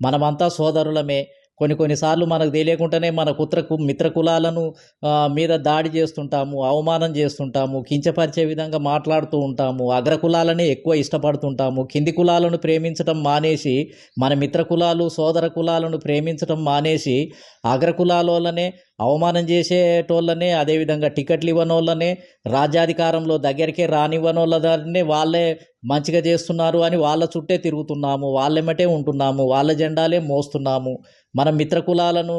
మనమంతా సోదరులమే. కొన్ని కొన్నిసార్లు మనకు తెలియకుండానే మన కుత్ర మిత్ర కులాలను మీద దాడి చేస్తుంటాము అవమానం చేస్తుంటాము కించపరిచే విధంగా మాట్లాడుతూ ఉంటాము అగ్ర కులాలనే ఎక్కువ ఇష్టపడుతుంటాము కింది కులాలను ప్రేమించడం మానేసి మన మిత్ర కులాలు సోదర కులాలను ప్రేమించడం మానేసి అగ్ర కులాలోనే అవమానం చేసేటోళ్ళనే అదేవిధంగా టికెట్లు ఇవ్వనోళ్ళనే రాజ్యాధికారంలో దగ్గరికే రానివ్వనోళ్ళనే వాళ్ళే మంచిగా చేస్తున్నారు అని వాళ్ళ చుట్టే తిరుగుతున్నాము వాళ్ళెమ్మటే ఉంటున్నాము వాళ్ళ జెండాలే మోస్తున్నాము. మన మిత్ర కులాలను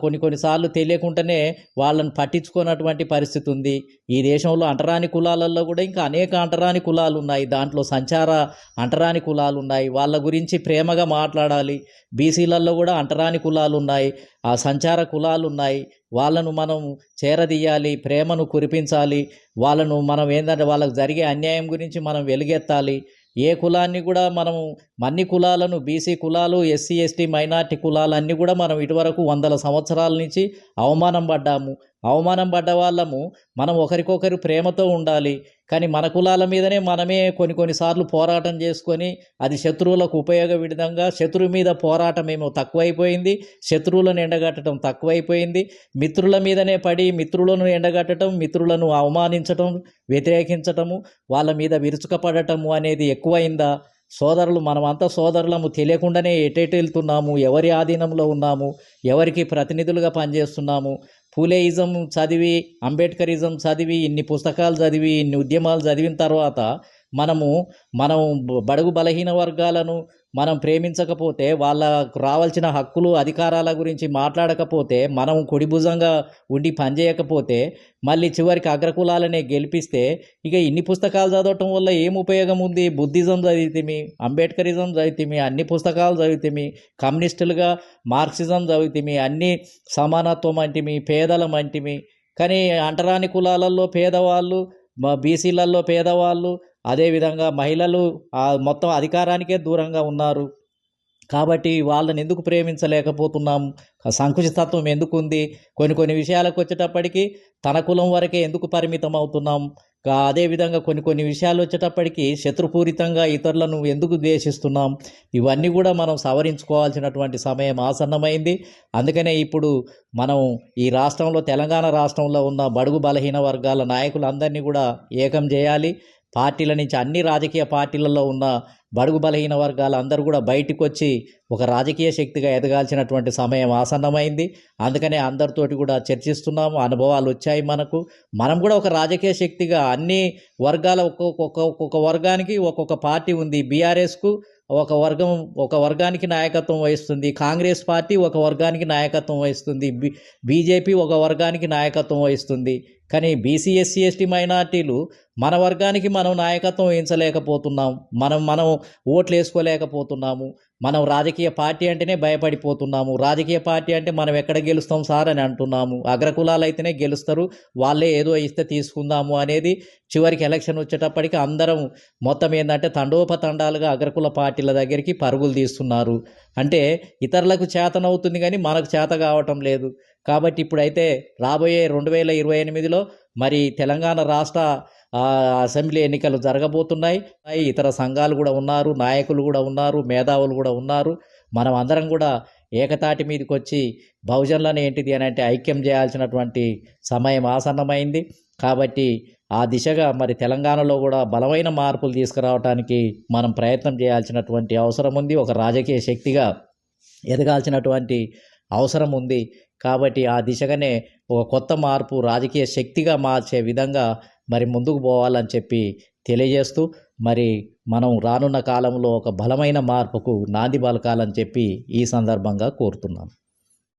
కొన్ని కొన్నిసార్లు తెలియకుండానే వాళ్ళని పట్టించుకున్నటువంటి పరిస్థితి ఉంది. ఈ దేశంలో అంటరాని కులాలలో కూడా ఇంకా అనేక అంటరాని కులాలు ఉన్నాయి. దాంట్లో సంచార అంటరాని కులాలు ఉన్నాయి. వాళ్ళ గురించి ప్రేమగా మాట్లాడాలి. బీసీలలో కూడా అంటరాని కులాలు ఉన్నాయి. ఆ సంచార కులాలు ఉన్నాయి వాళ్ళను మనం చేరదీయాలి ప్రేమను కురిపించాలి. వాళ్ళను మనం ఏంటంటే వాళ్ళకు జరిగే అన్యాయం గురించి మనం వెలుగెత్తాలి. ఏ కులాన్ని కూడా మనము అన్ని కులాలను బీసీ కులాలు ఎస్సీ ఎస్టీ మైనార్టీ కులాలన్నీ కూడా మనం ఇటువరకు వందల సంవత్సరాల నుంచి అవమానం పడ్డాము. అవమానం పడ్డ వాళ్ళము మనం ఒకరికొకరు ప్రేమతో ఉండాలి. కానీ మన కులాల మీదనే మనమే కొన్ని కొన్నిసార్లు పోరాటం చేసుకొని అది శత్రువులకు ఉపయోగ విధంగా శత్రువు మీద పోరాటం ఏమో తక్కువైపోయింది శత్రువులను ఎండగట్టడం తక్కువైపోయింది మిత్రుల మీదనే పడి మిత్రులను ఎండగట్టడం మిత్రులను అవమానించటం వ్యతిరేకించటము వాళ్ళ మీద విరుచుకపడటము అనేది ఎక్కువైందా? సోదరులు మనమంతా సోదరులము తెలియకుండానే ఎటెటెళ్తున్నాము ఎవరి ఆధీనంలో ఉన్నాము? ఎవరికి ప్రతినిధులుగా పనిచేస్తున్నాము? పూలేయిజం చదివి అంబేద్కరిజం చదివి ఇన్ని పుస్తకాలు చదివి ఇన్ని ఉద్యమాలు చదివిన తర్వాత మనము మనం బడుగు బలహీన వర్గాలను మనం ప్రేమించకపోతే వాళ్ళకు రావాల్సిన హక్కులు అధికారాల గురించి మాట్లాడకపోతే మనం కుడిభుజంగా ఉండి పనిచేయకపోతే మళ్ళీ చివరికి అగ్రకులాలనే గెలిపిస్తే ఇక ఇన్ని పుస్తకాలు చదవటం వల్ల ఏం ఉపయోగం ఉంది? బుద్ధిజం చదివితేమి అంబేద్కరిజం చదివితేమి అన్ని పుస్తకాలు చదివితేమి కమ్యూనిస్టులుగా మార్క్సిజం చదివితేమి అన్ని సమానత్వం అంటిమి పేదలం అంటిమి. కానీ అంటరాని కులాలలో పేదవాళ్ళు బీసీలలో పేదవాళ్ళు అదేవిధంగా మహిళలు మొత్తం అధికారానికే దూరంగా ఉన్నారు. కాబట్టి వాళ్ళని ఎందుకు ప్రేమించలేకపోతున్నాం? సంకుచితత్వం ఎందుకు ఉంది కొన్ని కొన్ని విషయాలకు వచ్చేటప్పటికి తన కులం వరకే ఎందుకు పరిమితం అవుతున్నాం అదేవిధంగా కొన్ని కొన్ని విషయాలు వచ్చేటప్పటికి శత్రుపూరితంగా ఇతరులను ఎందుకు ద్వేషిస్తున్నాం? ఇవన్నీ కూడా మనం సవరించుకోవాల్సినటువంటి సమయం ఆసన్నమైంది. అందుకనే ఇప్పుడు మనం ఈ రాష్ట్రంలో తెలంగాణ రాష్ట్రంలో ఉన్న బడుగు బలహీన వర్గాల నాయకులందరినీ కూడా ఏకం చేయాలి. పార్టీల నుంచి అన్ని రాజకీయ పార్టీలలో ఉన్న బడుగు బలహీన వర్గాలు అందరూ కూడా బయటకు వచ్చి ఒక రాజకీయ శక్తిగా ఎదగాల్సినటువంటి సమయం ఆసన్నమైంది. అందుకనే అందరితోటి కూడా చర్చిస్తున్నాము. అనుభవాలు వచ్చాయి మనకు. మనం కూడా ఒక రాజకీయ శక్తిగా అన్ని వర్గాల ఒక్కొక్క ఒక్కొక్క వర్గానికి ఒక్కొక్క పార్టీ ఉంది. బీఆర్ఎస్కు ఒక వర్గం ఒక వర్గానికి నాయకత్వం వహిస్తుంది. కాంగ్రెస్ పార్టీ ఒక వర్గానికి నాయకత్వం వహిస్తుంది. బి బీజేపీ ఒక వర్గానికి నాయకత్వం వహిస్తుంది. కానీ బీసీ ఎస్సీ ఎస్టీ మైనార్టీలు మన వర్గానికి మనం నాయకత్వం వహించలేకపోతున్నాం. మనం మనం ఓట్లు వేసుకోలేకపోతున్నాము మనం రాజకీయ పార్టీ అంటేనే భయపడిపోతున్నాము. రాజకీయ పార్టీ అంటే మనం ఎక్కడ గెలుస్తాం సార్ అని అంటున్నాము. అగ్రకులాలు అయితేనే గెలుస్తారు. వాళ్ళే ఏదో ఇస్తే తీసుకుందాము అనేది చివరికి ఎలక్షన్ వచ్చేటప్పటికి అందరం మొత్తం ఏంటంటే తండోపతండాలుగా అగ్రకుల పార్టీల దగ్గరికి పరుగులు తీస్తున్నారు. అంటే ఇతరులకు చేతనవుతుంది కానీ మనకు చేత కావటం లేదు. కాబట్టి ఇప్పుడైతే రాబోయే రెండు వేల ఇరవై ఎనిమిదిలో మరి తెలంగాణ రాష్ట్ర అసెంబ్లీ ఎన్నికలు జరగబోతున్నాయి. ఇతర సంఘాలు కూడా ఉన్నారు నాయకులు కూడా ఉన్నారు మేధావులు కూడా ఉన్నారు. మనం అందరం కూడా ఏకతాటి మీదకి వచ్చి బహుజనులను ఏంటిది అని అంటే ఐక్యం చేయాల్సినటువంటి సమయం ఆసన్నమైంది. కాబట్టి ఆ దిశగా మరి తెలంగాణలో కూడా బలమైన మార్పులు తీసుకురావడానికి మనం ప్రయత్నం చేయాల్సినటువంటి అవసరం ఉంది. ఒక రాజకీయ శక్తిగా ఎదగాల్సినటువంటి అవసరం ఉంది. కాబట్టి ఆ దిశగానే ఒక కొత్త మార్పు రాజకీయ శక్తిగా మార్చే విధంగా మరి ముందుకు పోవాలని చెప్పి తెలియజేస్తూ మరి మనం రానున్న కాలంలో ఒక బలమైన మార్పుకు నాంది పలకాలని చెప్పి ఈ సందర్భంగా కోరుతున్నాను.